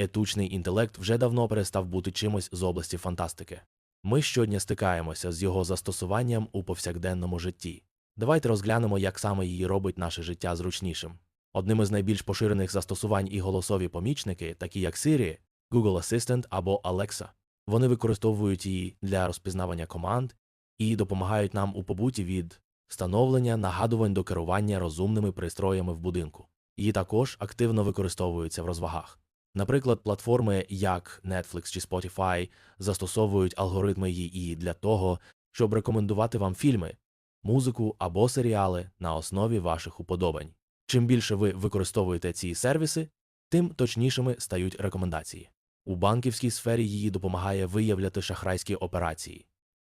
етучний інтелект вже давно перестав бути чимось з області фантастики. Ми щодня стикаємося з його застосуванням у повсякденному житті. Давайте розглянемо, як саме її робить наше життя зручнішим. Одним із найбільш поширених застосувань і голосові помічники, такі як Siri, Google Assistant або Alexa. Вони використовують її для розпізнавання команд і допомагають нам у побуті від встановлення нагадувань до керування розумними пристроями в будинку. Її також активно використовуються в розвагах. Наприклад, платформи як Netflix чи Spotify застосовують алгоритми її для того, щоб рекомендувати вам фільми, музику або серіали на основі ваших уподобань. Чим більше ви використовуєте ці сервіси, тим точнішими стають рекомендації. У банківській сфері її допомагає виявляти шахрайські операції.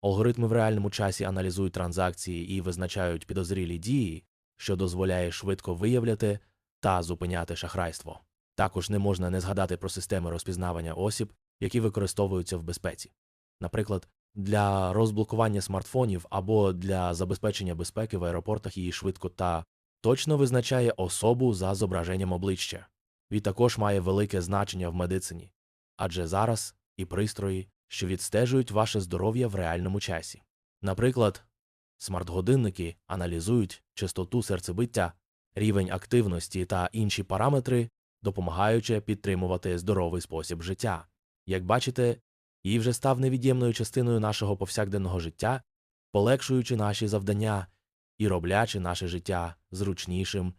Алгоритми в реальному часі аналізують транзакції і визначають підозрілі дії, що дозволяє швидко виявляти та зупиняти шахрайство. Також не можна не згадати про системи розпізнавання осіб, які використовуються в безпеці. Наприклад, для розблокування смартфонів або для забезпечення безпеки в аеропортах її швидко та точно визначає особу за зображенням обличчя. Він також має велике значення в медицині, адже зараз і пристрої, що відстежують ваше здоров'я в реальному часі. Наприклад, смарт-годинники аналізують частоту серцебиття, рівень активності та інші параметри, допомагаючи підтримувати здоровий спосіб життя. Як бачите, її вже став невід'ємною частиною нашого повсякденного життя, полегшуючи наші завдання і роблячи наше життя зручнішим